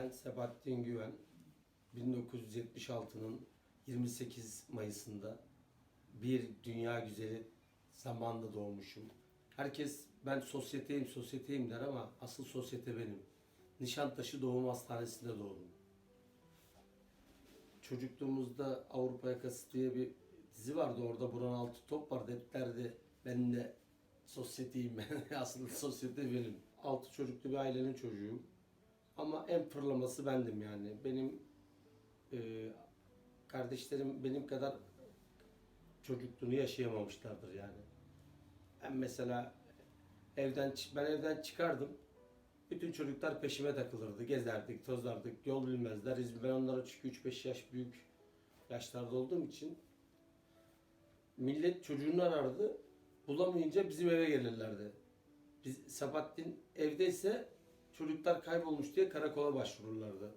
Ben Sebahattin Güven. 1976'nın 28 Mayıs'ında bir dünya güzeli zamanda doğmuşum. Herkes ben sosyeteyim, sosyeteyim der ama asıl sosyete benim. Nişantaşı Doğum Hastanesi'nde doğdum. Çocukluğumuzda Avrupa Yakası diye bir dizi vardı. Orada Burhan Altı Top vardı. Hep derdi ben de sosyeteyim ben. Aslında sosyete benim. Altı çocuklu bir ailenin çocuğuyum. Ama en fırlaması bendim yani. Benim e, kardeşlerim benim kadar çocukluğunu yaşayamamışlardır yani. Ben mesela evden ben evden çıkardım. Bütün çocuklar peşime takılırdı. Gezerdik, tozlardık, yol bilmezler. Ben onlara çünkü 3-5 yaş büyük yaşlarda olduğum için millet çocuğunu arardı. Bulamayınca bizim eve gelirlerdi. Biz Sabahattin evdeyse çocuklar kaybolmuş diye karakola başvururlardı.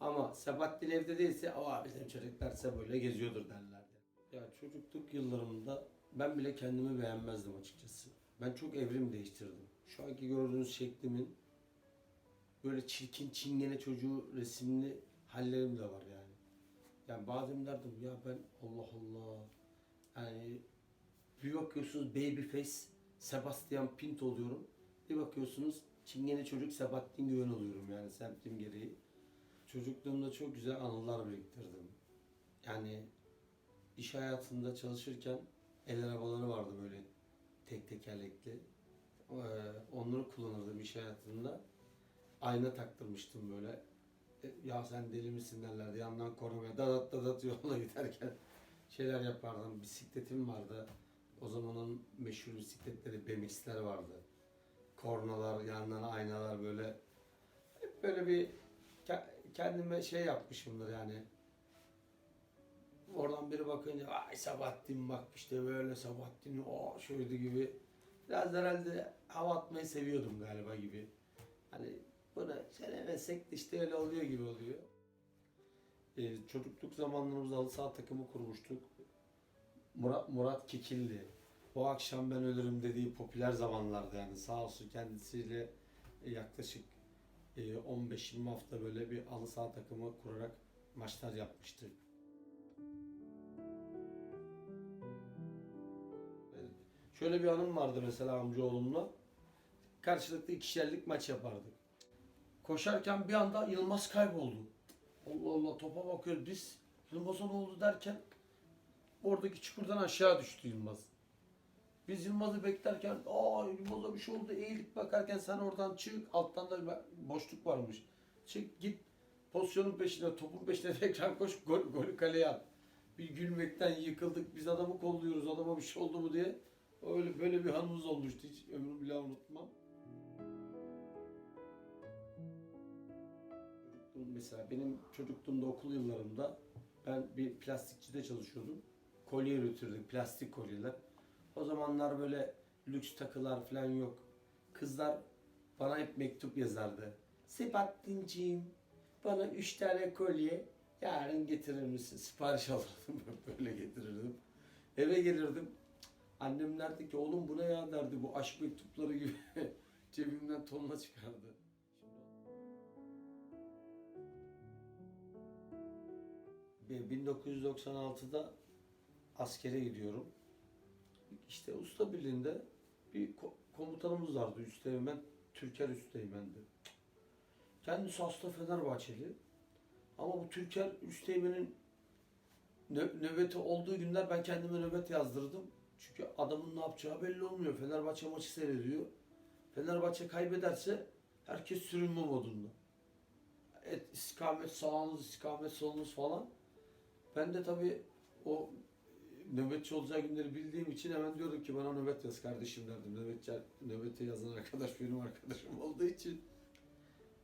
Ama Sabahattin evde değilse aa bizim çocuklarsa böyle geziyordur derlerdi. Ya çocukluk yıllarımda ben bile kendimi beğenmezdim açıkçası. Ben çok evrim değiştirdim. Şu anki gördüğünüz şeklimin böyle çirkin çingene çocuğu resimli hallerim de var yani. Yani bazen derdim ya ben Allah Allah yani bir bakıyorsunuz babyface Sebastian Pinto oluyorum. Bir bakıyorsunuz çingene çocuk Sebastian Güven oluyorum yani semtim gereği. Çocukluğumda çok güzel anılar biriktirdim. Yani iş hayatında çalışırken el arabaları vardı böyle tek tekerlekli. Ee, onları kullanırdım iş hayatında. Ayna taktırmıştım böyle. E, Ya sen deli misin derlerdi. Yandan korumaya dadat dadat yola giderken şeyler yapardım. Bisikletim vardı. O zamanın meşhur bisikletleri, BMX'ler vardı. Kornalar, yandan aynalar böyle. Hep böyle bir ke- kendime şey yapmışımdır yani. Oradan biri bakınca ay Sabahattin bak işte böyle Sabahattin o şöyle gibi. Biraz herhalde hava atmayı seviyordum galiba gibi. Hani bunu söylemesek de işte öyle oluyor gibi oluyor. Ee, çocukluk zamanlarımızda halı saha takımı kurmuştuk. Murat, Murat Kekilli. O akşam ben ölürüm dediği popüler zamanlarda yani sağ olsun kendisiyle e, yaklaşık e, 15-20 hafta böyle bir halı saha takımı kurarak maçlar yapmıştık. Şöyle bir anım vardı mesela amcaoğlumla. Karşılıklı ikişerlik maç yapardık. Koşarken bir anda Yılmaz kayboldu. Allah Allah topa bakıyoruz biz. Yılmaz'a ne oldu derken oradaki çukurdan aşağı düştü Yılmaz. Biz Yılmaz'ı beklerken aa Yılmaz'a bir şey oldu eğilip bakarken sen oradan çık alttan da boşluk varmış. Çık git pozisyonun peşine topun peşine tekrar koş gol, golü kaleye at. Bir gülmekten yıkıldık biz adamı kolluyoruz adama bir şey oldu mu diye. Öyle böyle bir anımız olmuştu hiç ömrümü bile unutmam. Mesela benim çocukluğumda okul yıllarımda ben bir plastikçide çalışıyordum. Kolye üretirdik, plastik kolyeler. O zamanlar böyle lüks takılar falan yok. Kızlar bana hep mektup yazardı. Sebahattin'ciğim bana üç tane kolye yarın getirir misin? Sipariş alırdım böyle getirirdim. Eve gelirdim. Annem derdi ki oğlum bu ne ya derdi bu aşk mektupları gibi cebimden tonla çıkardı. Şimdi 1996'da askere gidiyorum. İşte usta birliğinde bir ko- komutanımız vardı üsteğmen, Türker üsteğmendi. Kendisi hasta Fenerbahçeli. Ama bu Türker üsteğmenin nö- nöbeti olduğu günler ben kendime nöbet yazdırdım. Çünkü adamın ne yapacağı belli olmuyor. Fenerbahçe maçı seyrediyor. Fenerbahçe kaybederse herkes sürünme modunda. Et, istikamet sağınız, istikamet solunuz falan. Ben de tabii o nöbetçi olacağı günleri bildiğim için hemen diyordum ki bana nöbet yaz kardeşim derdim. Nöbetçi, nöbeti yazan arkadaş benim arkadaşım olduğu için.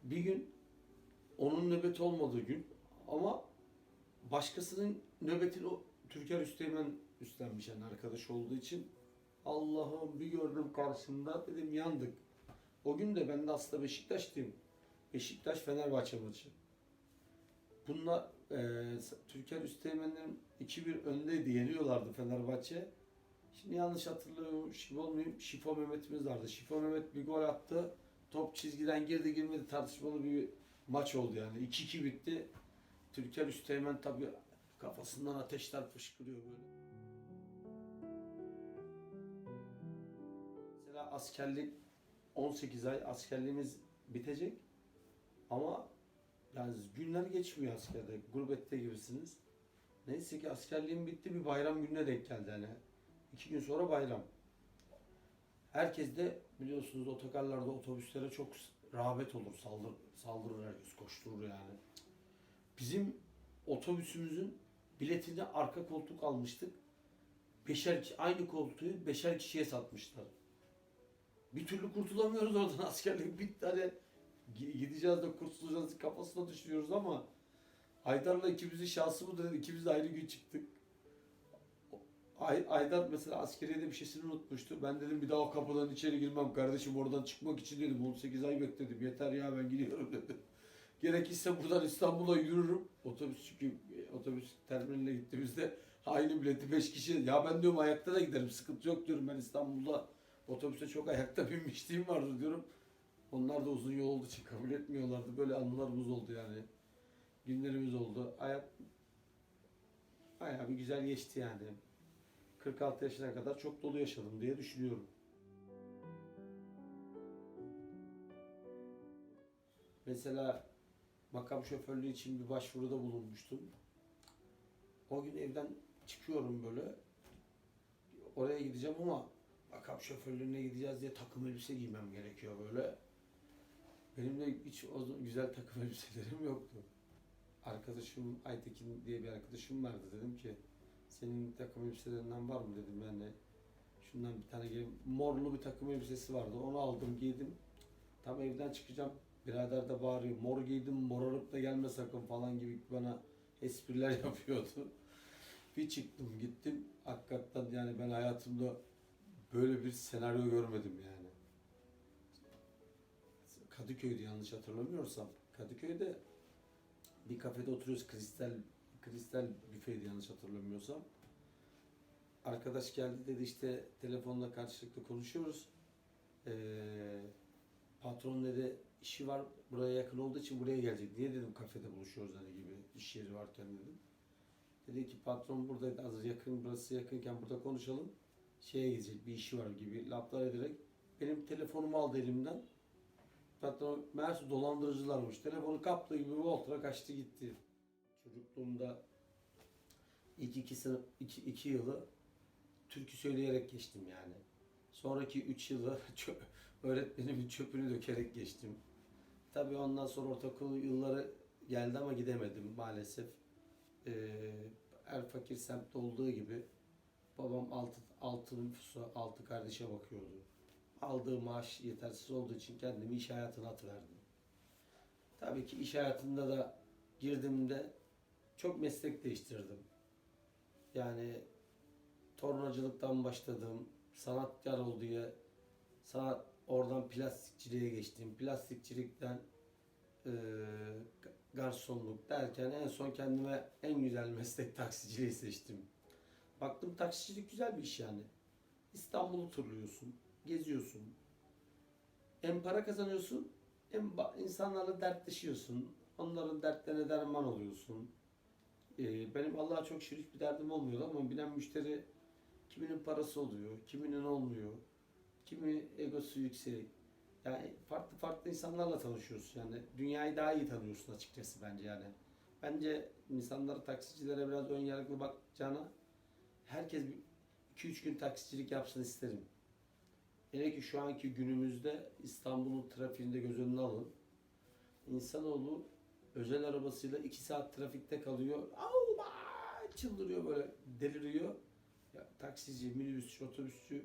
Bir gün onun nöbeti olmadığı gün ama başkasının nöbetini o Türker Üsteğmen üstlenmiş yani arkadaş olduğu için Allah'ım bir gördüm karşımda dedim yandık. O gün de ben de aslında Beşiktaş'tayım. Beşiktaş Fenerbahçe maçı. Bunlar e, Türker Üsteğmen'in 2-1 öndeydi. Yeniyorlardı Fenerbahçe. Şimdi yanlış hatırlıyorum. Şifo olmayayım. Şifo Mehmet'imiz vardı. Şifo Mehmet bir gol attı. Top çizgiden girdi girmedi tartışmalı bir maç oldu yani. 2-2 bitti. Türker Üsteğmen tabii kafasından ateşler fışkırıyor böyle. Mesela askerlik 18 ay askerliğimiz bitecek ama yani günler geçmiyor askerde. Gurbette gibisiniz. Neyse ki askerliğim bitti bir bayram gününe denk geldi yani. İki gün sonra bayram. Herkes de biliyorsunuz otogarlarda otobüslere çok rağbet olur. Saldır, saldırır herkes koşturur yani. Bizim otobüsümüzün biletini arka koltuk almıştık. Beşer, aynı koltuğu beşer kişiye satmışlar. Bir türlü kurtulamıyoruz oradan askerlik bitti hani gideceğiz de kurtulacağız kafasına düşünüyoruz ama Aydar'la ikimizin şansı dedi ikimiz de aynı gün çıktık. Ay, Aydar mesela askeriyede bir şeysini unutmuştu. Ben dedim bir daha o kapıdan içeri girmem kardeşim oradan çıkmak için dedim 18 ay bekledim yeter ya ben gidiyorum dedim. Gerekirse buradan İstanbul'a yürürüm. Otobüs çünkü e, otobüs terminaline gittiğimizde aynı bileti 5 kişi. Ya ben diyorum ayakta da giderim sıkıntı yok diyorum ben İstanbul'da otobüse çok ayakta binmişliğim vardı diyorum. Onlar da uzun yol olduğu için kabul etmiyorlardı. Böyle anılarımız oldu yani. Günlerimiz oldu. Hayat bayağı bir güzel geçti yani. 46 yaşına kadar çok dolu yaşadım diye düşünüyorum. Mesela makam şoförlüğü için bir başvuruda bulunmuştum. O gün evden çıkıyorum böyle. Oraya gideceğim ama makam şoförlüğüne gideceğiz diye takım elbise giymem gerekiyor böyle. Benim de hiç o güzel takım elbiselerim yoktu. Arkadaşım Aytekin diye bir arkadaşım vardı. Dedim ki senin takım elbiselerinden var mı dedim yani. Şundan bir tane giyeyim. Morlu bir takım elbisesi vardı. Onu aldım giydim. Tam evden çıkacağım. Birader de bağırıyor. Mor giydim morarıp da gelme sakın falan gibi bana espriler yapıyordu. Bir çıktım gittim. Hakikaten yani ben hayatımda böyle bir senaryo görmedim yani. Kadıköy'de yanlış hatırlamıyorsam. Kadıköy'de bir kafede oturuyoruz. Kristal Kristal büfeydi yanlış hatırlamıyorsam. Arkadaş geldi dedi işte telefonla karşılıklı konuşuyoruz. Ee, patron dedi işi var buraya yakın olduğu için buraya gelecek diye dedim kafede buluşuyoruz hani gibi iş yeri varken dedim. Dedi ki patron buradaydı hazır yakın burası yakınken burada konuşalım. Şeye gidecek bir işi var gibi laflar ederek benim telefonumu aldı elimden. Patron meğerse dolandırıcılarmış. Telefonu kaptığı gibi Volt'ra kaçtı gitti. Çocukluğumda ilk iki, sınıf, iki, iki yılı türkü söyleyerek geçtim yani. Sonraki üç yılı öğretmenimin çöpünü dökerek geçtim. Tabii ondan sonra ortaokul yılları geldi ama gidemedim maalesef. Ee, her fakir semtte olduğu gibi babam altı, altı nüfusu, altı kardeşe bakıyordu. Aldığı maaş yetersiz olduğu için kendimi iş hayatına atıverdim. Tabii ki iş hayatında da girdiğimde çok meslek değiştirdim. Yani tornacılıktan başladım, sanatkar ol diye sanat oradan plastikçiliğe geçtim. Plastikçilikten eee, garsonluk derken en son kendime en güzel meslek taksiciliği seçtim. Baktım taksicilik güzel bir iş yani. İstanbul'u turluyorsun, geziyorsun. Hem para kazanıyorsun, hem insanlarla dertleşiyorsun. Onların dertlerine derman oluyorsun. Ee, benim Allah'a çok şükür hiçbir derdim olmuyor ama bilen müşteri kiminin parası oluyor, kiminin olmuyor. Kimi egosu yüksek. Yani farklı farklı insanlarla tanışıyorsun yani. Dünyayı daha iyi tanıyorsun açıkçası bence yani. Bence insanlar taksicilere biraz ön yargılı bakacağına herkes 2-3 gün taksicilik yapsın isterim. Hele ki şu anki günümüzde İstanbul'un trafiğinde göz önüne alın. İnsanoğlu özel arabasıyla 2 saat trafikte kalıyor. Allah! Çıldırıyor böyle deliriyor. Ya, taksici, minibüsçü, otobüsçü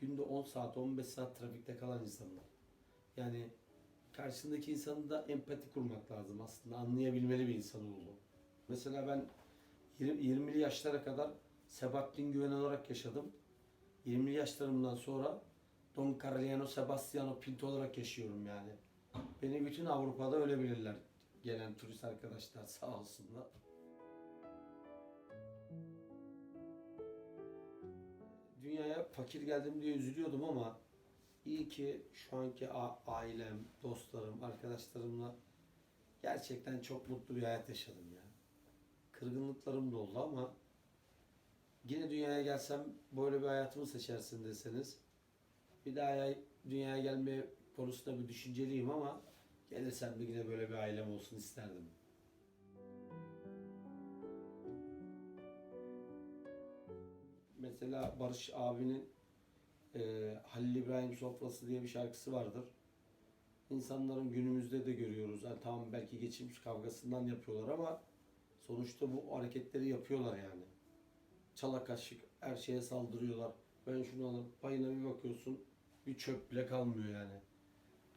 günde 10 saat, 15 saat trafikte kalan insanlar. Yani karşısındaki insanı da empati kurmak lazım aslında. Anlayabilmeli bir insan oldu. Mesela ben 20, 20'li yaşlara kadar Sebastian Güven olarak yaşadım. 20'li yaşlarımdan sonra Don Carliano Sebastiano Pinto olarak yaşıyorum yani. Beni bütün Avrupa'da öyle bilirler. Gelen turist arkadaşlar sağ olsunlar. Dünyaya fakir geldim diye üzülüyordum ama iyi ki şu anki ailem, dostlarım, arkadaşlarımla Gerçekten çok mutlu bir hayat yaşadım ya. Kırgınlıklarım da oldu ama yine dünyaya gelsem böyle bir hayatımı seçersin deseniz bir daha ya- dünyaya gelme konusunda bir düşünceliyim ama gelirsem de yine böyle bir ailem olsun isterdim. Mesela Barış abinin e, Halil İbrahim Sofrası diye bir şarkısı vardır. İnsanların günümüzde de görüyoruz. Yani tamam belki geçmiş kavgasından yapıyorlar ama sonuçta bu hareketleri yapıyorlar yani. Çala kaşık her şeye saldırıyorlar. Ben şunu alırım payına bir bakıyorsun bir çöp bile kalmıyor yani.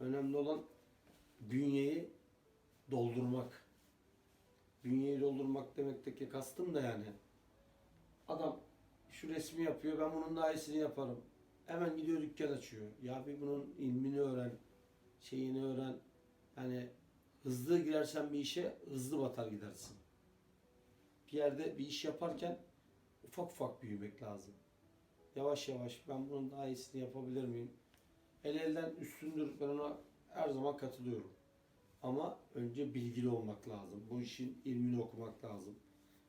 Önemli olan bünyeyi doldurmak. Bünyeyi doldurmak demekteki kastım da yani. Adam şu resmi yapıyor ben bunun daha iyisini yaparım. Hemen gidiyor dükkan açıyor. Ya bir bunun ilmini öğren, şeyini öğren. Yani hızlı girersen bir işe hızlı batar gidersin. Bir yerde bir iş yaparken ufak ufak büyümek lazım. Yavaş yavaş ben bunun daha iyisini yapabilir miyim? El elden üstündür ben ona her zaman katılıyorum. Ama önce bilgili olmak lazım. Bu işin ilmini okumak lazım.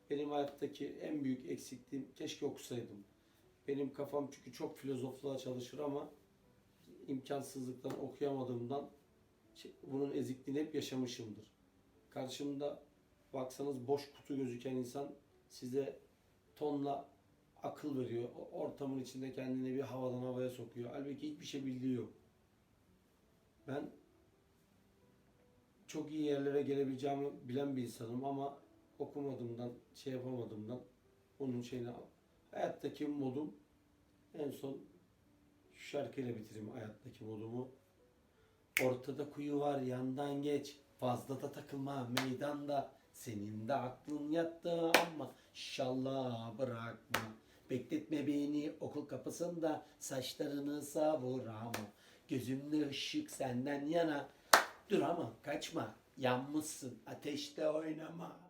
Benim hayattaki en büyük eksikliğim keşke okusaydım. Benim kafam çünkü çok filozofluğa çalışır ama imkansızlıktan okuyamadığımdan şey- bunun ezikliğini hep yaşamışımdır. Karşımda baksanız boş kutu gözüken insan size tonla akıl veriyor. Ortamın içinde kendini bir havadan havaya sokuyor. Halbuki hiçbir şey bildiği yok. Ben çok iyi yerlere gelebileceğimi bilen bir insanım ama okumadığımdan, şey yapamadığımdan onun şeyini hayattaki modum en son şu şarkıyla bitireyim hayattaki modumu. Ortada kuyu var yandan geç fazla da takılma meydanda senin de aklın yattı ama inşallah bırakma. Bekletme beni okul kapısında saçlarını savur ama gözümde ışık senden yana Dur ama kaçma yanmışsın ateşte oynama.